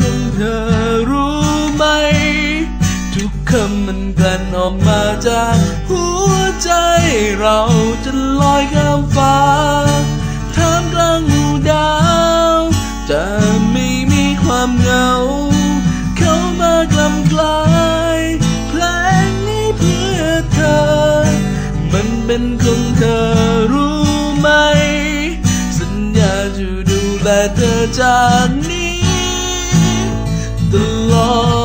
ของเธอรู้ไหม ทุกคำมันกลั่นออกมาจากหัวใจเราจะลอยข้ามฟ้าท่ามกลางหมู่ดาวจะไม่มีความเหงา เข้ามากลำกลายเพลงนี้เพื่อเธอ มันเป็นของเธอรู้ไหม สัญญาจะดูแลเธอจากนี้ ตลอด